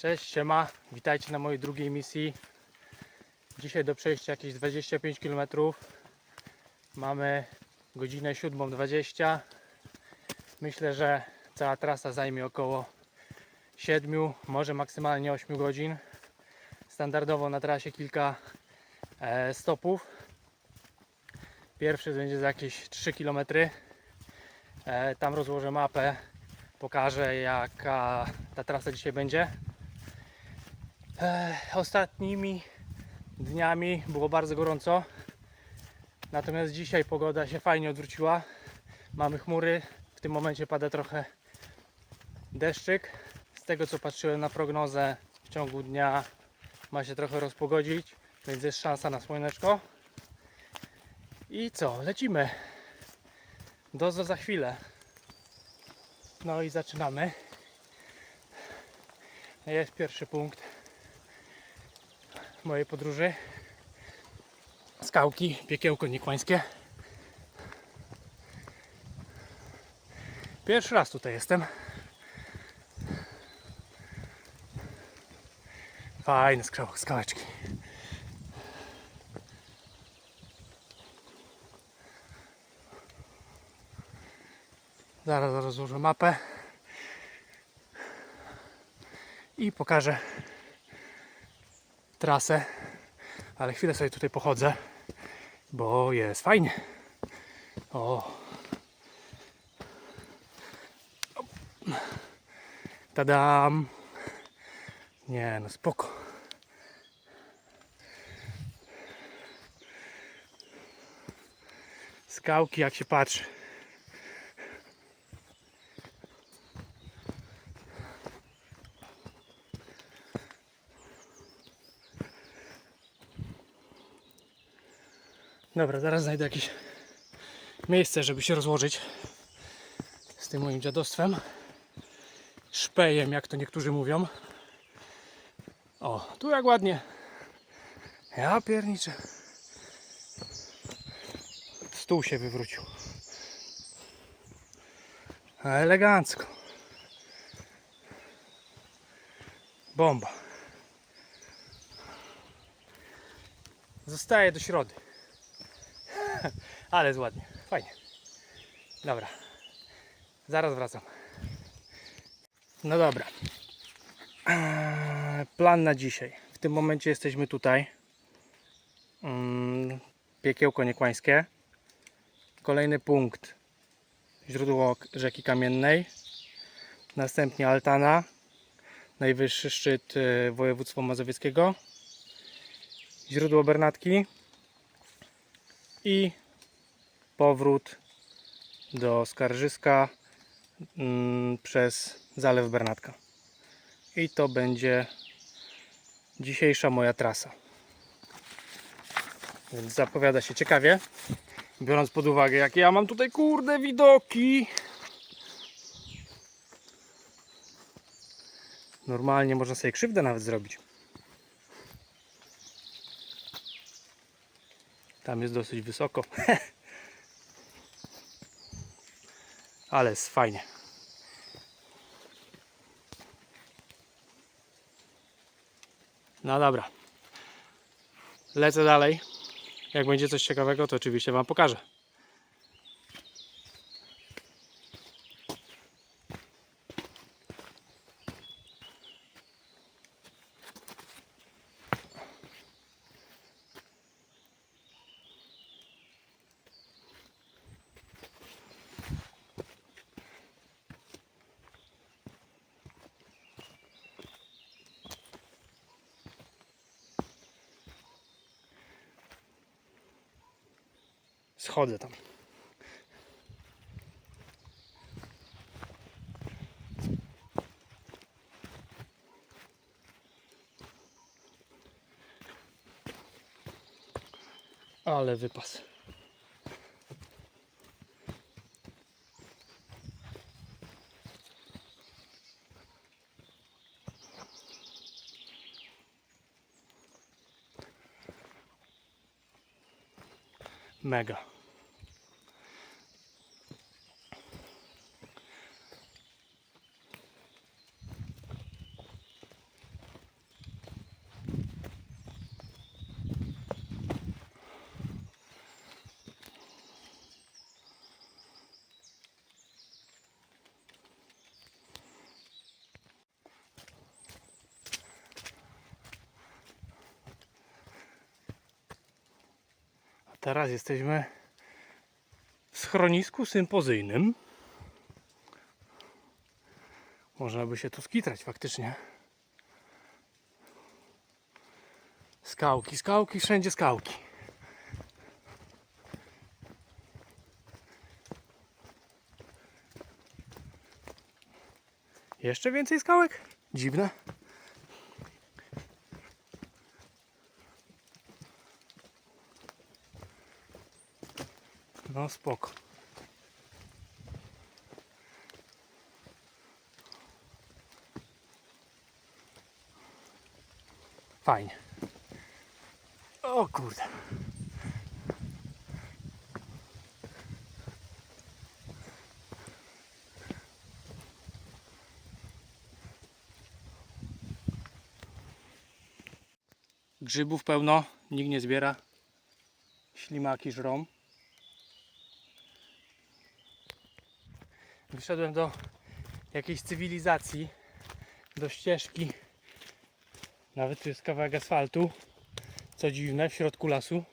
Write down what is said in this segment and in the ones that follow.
Cześć, siema, witajcie na mojej drugiej misji. Dzisiaj do przejścia jakieś 25 km. Mamy godzinę 7.20. Myślę, że cała trasa zajmie około 7, może maksymalnie 8 godzin. Standardowo na trasie kilka e, stopów. Pierwszy będzie za jakieś 3 km. E, tam rozłożę mapę, pokażę jaka ta trasa dzisiaj będzie. Ostatnimi dniami było bardzo gorąco. Natomiast dzisiaj pogoda się fajnie odwróciła. Mamy chmury. W tym momencie pada trochę deszczyk. Z tego co patrzyłem na prognozę w ciągu dnia ma się trochę rozpogodzić, więc jest szansa na słoneczko. I co? Lecimy. Do za chwilę. No i zaczynamy. Jest pierwszy punkt mojej podróży. Skałki, piekiełko niekłańskie. Pierwszy raz tutaj jestem. Fajne skał- skałeczki. Zaraz rozłożę mapę i pokażę trasę, ale chwilę sobie tutaj pochodzę, bo jest fajnie. O. Tadam. Nie no, spoko. Skałki jak się patrzy. Dobra, zaraz znajdę jakieś miejsce, żeby się rozłożyć z tym moim dziadostwem. Szpejem, jak to niektórzy mówią. O, tu jak ładnie. Ja pierniczę. Stół się wywrócił. Elegancko. Bomba. Zostaje do środy. Ale jest ładnie, fajnie. Dobra, zaraz wracam. No dobra. Eee, Plan na dzisiaj. W tym momencie jesteśmy tutaj. Mm, Piekiełko niekłańskie. Kolejny punkt. Źródło rzeki Kamiennej. Następnie Altana. Najwyższy szczyt e, województwa mazowieckiego. Źródło Bernatki. I powrót do Skarżyska mm, przez Zalew Bernatka. I to będzie dzisiejsza moja trasa. Więc zapowiada się ciekawie, biorąc pod uwagę, jakie ja mam tutaj kurde widoki. Normalnie można sobie krzywdę nawet zrobić. Tam jest dosyć wysoko. Ale jest fajnie. No dobra. Lecę dalej. Jak będzie coś ciekawego, to oczywiście Wam pokażę. Schodzę tam. Ale wypas. Mega. Teraz jesteśmy w schronisku sympozyjnym. Można by się tu skitrać faktycznie. Skałki, skałki, wszędzie skałki. Jeszcze więcej skałek? Dziwne. No spoko. Fajnie. O kurde. Grzybów pełno, nikt nie zbiera. Ślimaki żrą. Wyszedłem do jakiejś cywilizacji, do ścieżki. Nawet tu jest kawałek asfaltu. Co dziwne, w środku lasu.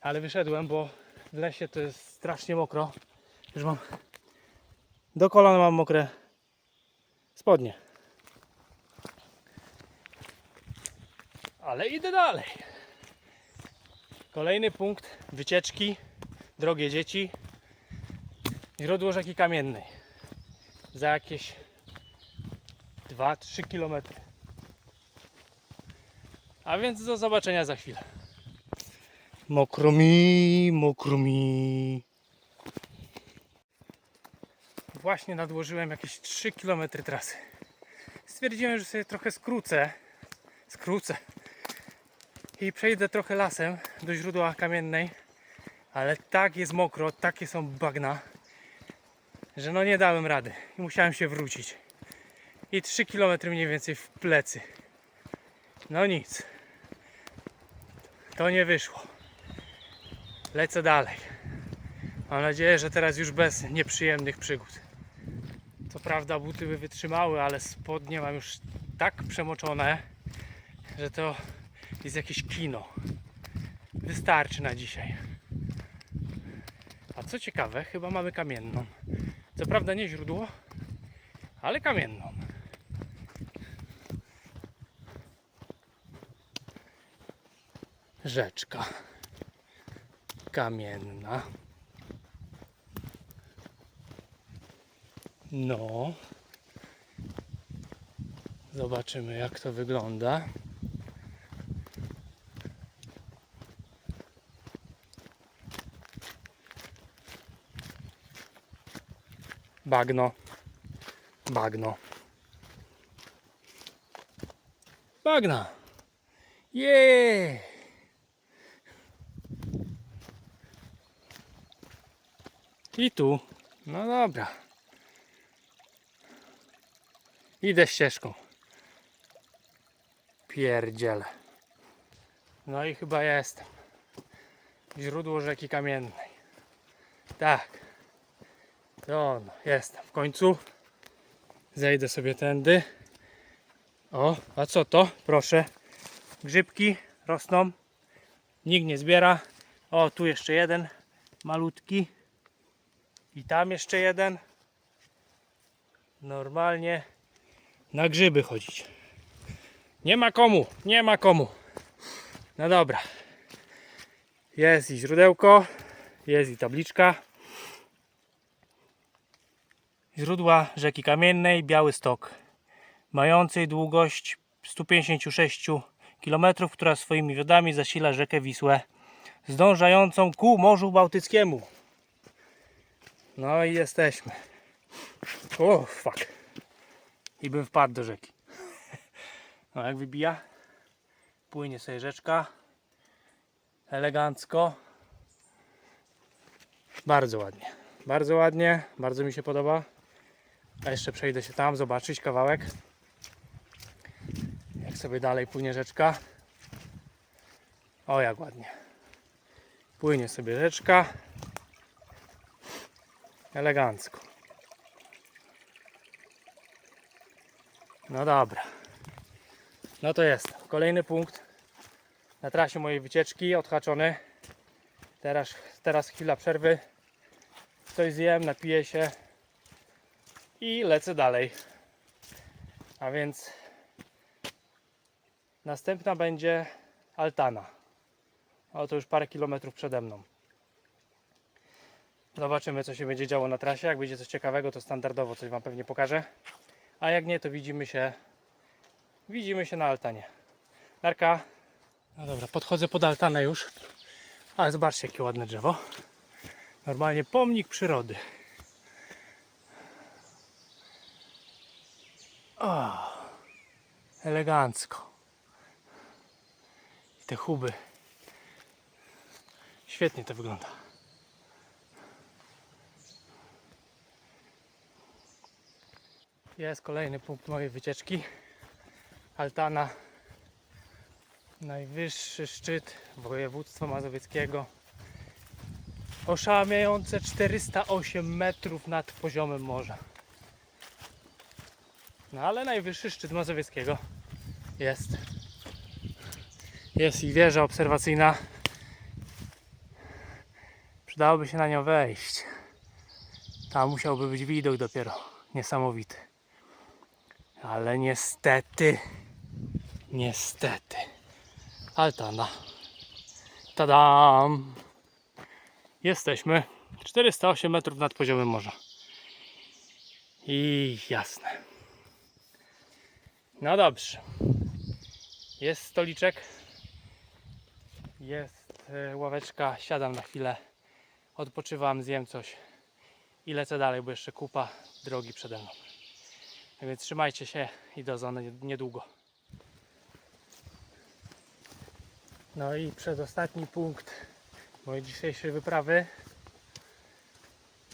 Ale wyszedłem, bo w lesie to jest strasznie mokro. Już mam. Do kolana mam mokre spodnie. Ale idę dalej. Kolejny punkt wycieczki. Drogie dzieci. Źródło rzeki Kamiennej. Za jakieś 2-3 km. A więc do zobaczenia za chwilę. Mokro mi, mokro mi. Właśnie nadłożyłem jakieś 3 km trasy. Stwierdziłem, że sobie trochę skrócę. Skrócę. I przejdę trochę lasem do źródła kamiennej. Ale tak jest mokro, takie są bagna że no nie dałem rady i musiałem się wrócić. I 3 km mniej więcej w plecy. No nic. To nie wyszło. Lecę dalej. Mam nadzieję, że teraz już bez nieprzyjemnych przygód. Co prawda buty by wytrzymały, ale spodnie mam już tak przemoczone, że to jest jakieś kino. Wystarczy na dzisiaj. A co ciekawe, chyba mamy kamienną. Co prawda nie źródło, ale kamienną. Rzeczka kamienna. No. Zobaczymy jak to wygląda. Bagno. Bagno. Bagna. Jeee. I tu. No dobra. Idę ścieżką. Pierdziele. No i chyba jestem. Źródło rzeki kamiennej. Tak. On, jestem w końcu. Zejdę sobie tędy. O, a co to? Proszę. Grzybki rosną. Nikt nie zbiera. O, tu jeszcze jeden malutki. I tam jeszcze jeden. Normalnie na grzyby chodzić. Nie ma komu, nie ma komu. No dobra. Jest i źródełko, jest i tabliczka. Źródła rzeki Kamiennej, Biały Stok, mającej długość 156 km, która swoimi wodami zasila rzekę Wisłę, zdążającą ku Morzu Bałtyckiemu. No i jesteśmy. O, fuck. I bym wpadł do rzeki. No jak wybija, płynie sobie rzeczka. Elegancko. Bardzo ładnie. Bardzo ładnie, bardzo mi się podoba. A jeszcze przejdę się tam, zobaczyć kawałek. Jak sobie dalej płynie rzeczka. O, jak ładnie. Płynie sobie rzeczka. Elegancko. No dobra. No to jest. Kolejny punkt na trasie mojej wycieczki odhaczony. Teraz, teraz chwila przerwy. Coś zjem, napiję się i lecę dalej. A więc następna będzie Altana. O, to już parę kilometrów przede mną. Zobaczymy, co się będzie działo na trasie. Jak będzie coś ciekawego, to standardowo coś Wam pewnie pokażę. A jak nie, to widzimy się, widzimy się na altanie. Narka. No dobra, podchodzę pod altanę już. Ale zobaczcie, jakie ładne drzewo. Normalnie pomnik przyrody. O, elegancko. I te huby. Świetnie to wygląda. Jest kolejny punkt mojej wycieczki. Altana. Najwyższy szczyt województwa mazowieckiego. Oszałamiające 408 metrów nad poziomem morza. No ale najwyższy szczyt mazowieckiego jest. Jest i wieża obserwacyjna. Przydałoby się na nią wejść. Tam musiałby być widok dopiero niesamowity. Ale niestety, niestety, Altana. Tadam! Jesteśmy 408 metrów nad poziomem morza. I jasne. No dobrze. Jest stoliczek. Jest e, ławeczka. Siadam na chwilę. Odpoczywam, zjem coś. I lecę dalej, bo jeszcze kupa drogi przede mną. Tak Więc trzymajcie się i do zony niedługo. No i przedostatni punkt mojej dzisiejszej wyprawy.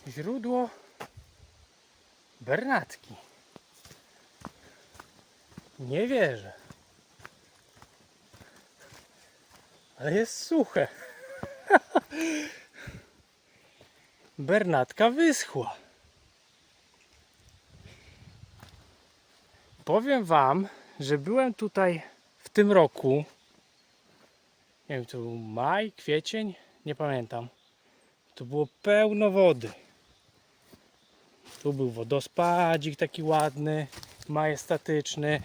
Źródło Bernatki. Nie wierzę. Ale jest suche. Bernatka wyschła. Powiem Wam, że byłem tutaj w tym roku. Nie wiem, to był maj, kwiecień, nie pamiętam. To było pełno wody. Tu był wodospadzik taki ładny, majestatyczny.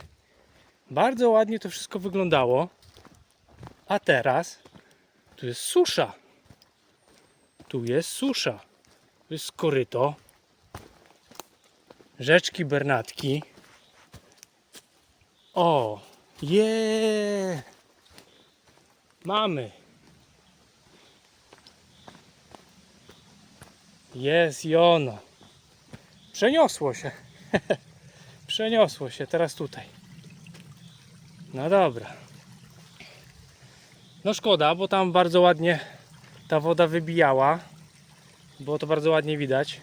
Bardzo ładnie to wszystko wyglądało. A teraz tu jest susza. Tu jest susza. Tu jest koryto. Rzeczki Bernatki. O, je! Mamy. Jest i ono. Przeniosło się. Przeniosło się teraz tutaj. No dobra. No szkoda, bo tam bardzo ładnie ta woda wybijała. Było to bardzo ładnie widać.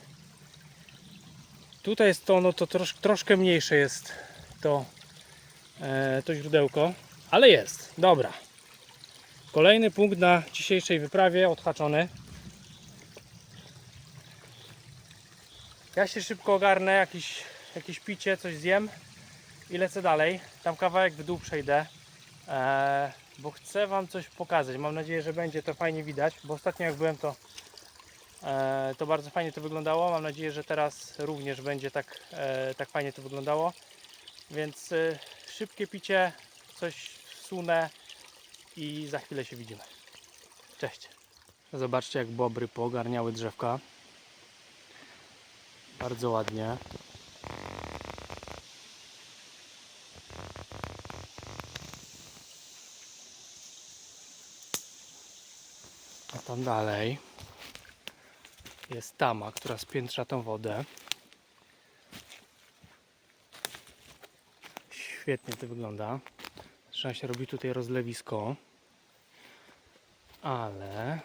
Tutaj jest to, no to trosz, troszkę mniejsze jest to, e, to źródełko, ale jest. Dobra. Kolejny punkt na dzisiejszej wyprawie odhaczony. Ja się szybko ogarnę, jakieś, jakieś picie, coś zjem i lecę dalej. Tam kawałek w dół przejdę, e, bo chcę Wam coś pokazać. Mam nadzieję, że będzie to fajnie widać, bo ostatnio jak byłem to, e, to bardzo fajnie to wyglądało. Mam nadzieję, że teraz również będzie tak, e, tak fajnie to wyglądało. Więc szybkie picie, coś wsunę i za chwilę się widzimy. Cześć. Zobaczcie jak bobry poogarniały drzewka. Bardzo ładnie. Tam dalej jest tama, która spiętrza tą wodę. Świetnie to wygląda. Trzeba się robi tutaj rozlewisko. Ale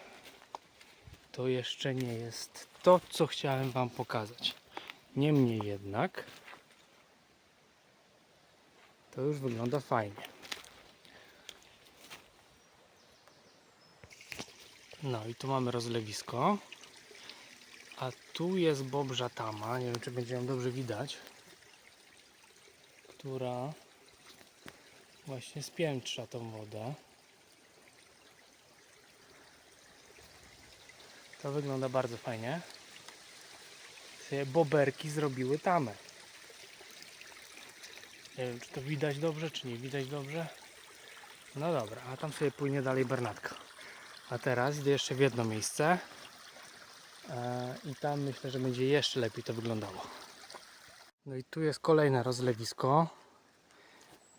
to jeszcze nie jest to, co chciałem Wam pokazać. Niemniej jednak to już wygląda fajnie. No i tu mamy rozlewisko. A tu jest bobrza tama. Nie wiem, czy będzie ją dobrze widać. Która właśnie spiętrza tą wodę. To wygląda bardzo fajnie. Boberki zrobiły tamę. Nie wiem, czy to widać dobrze, czy nie widać dobrze. No dobra, a tam sobie płynie dalej Bernatka. A teraz idę jeszcze w jedno miejsce. E, I tam myślę, że będzie jeszcze lepiej to wyglądało. No i tu jest kolejne rozlewisko.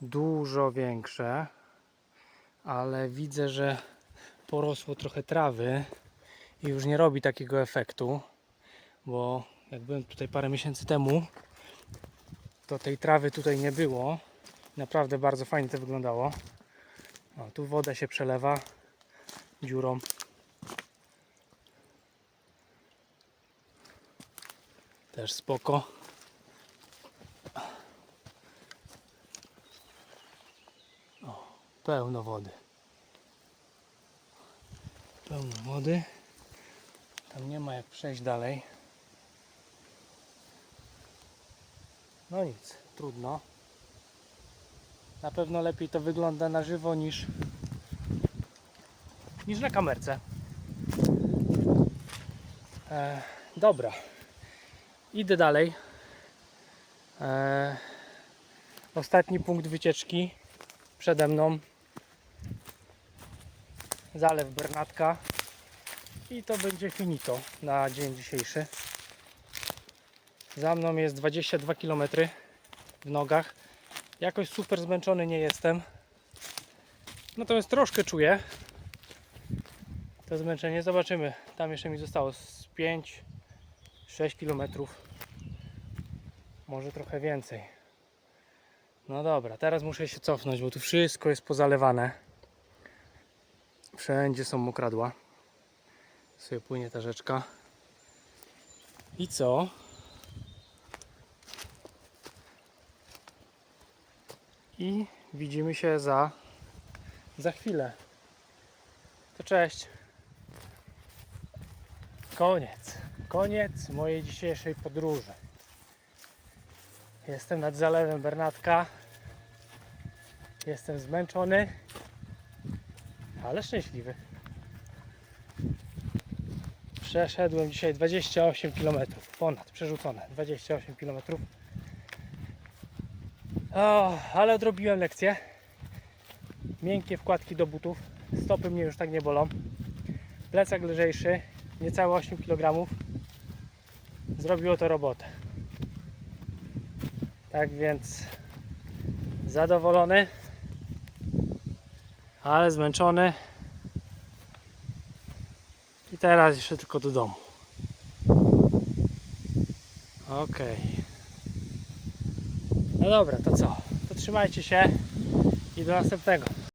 Dużo większe. Ale widzę, że porosło trochę trawy i już nie robi takiego efektu. Bo jak byłem tutaj parę miesięcy temu, to tej trawy tutaj nie było. Naprawdę bardzo fajnie to wyglądało. O, tu woda się przelewa dziurą. Też spoko. O, pełno wody. Pełno wody. Tam nie ma jak przejść dalej. No nic, trudno. Na pewno lepiej to wygląda na żywo niż niż na kamerce. E, dobra. Idę dalej. E, ostatni punkt wycieczki przede mną. Zalew Bernatka. I to będzie finito na dzień dzisiejszy. Za mną jest 22 km w nogach. Jakoś super zmęczony nie jestem. Natomiast troszkę czuję to zmęczenie. Zobaczymy. Tam jeszcze mi zostało z 5-6 km. Może trochę więcej. No dobra, teraz muszę się cofnąć, bo tu wszystko jest pozalewane. Wszędzie są mokradła. Sobie płynie ta rzeczka. I co? I widzimy się za, za chwilę. To cześć. Koniec. Koniec mojej dzisiejszej podróży. Jestem nad zalewem Bernatka. Jestem zmęczony, ale szczęśliwy. Przeszedłem dzisiaj 28 km. Ponad przerzucone 28 km. O, ale odrobiłem lekcję. Miękkie wkładki do butów. Stopy mnie już tak nie bolą. Plecak lżejszy, niecałe 8 kg. Zrobiło to robotę. Tak więc zadowolony, ale zmęczony. I teraz jeszcze tylko do domu. Okej. No dobra, to co? To trzymajcie się i do następnego.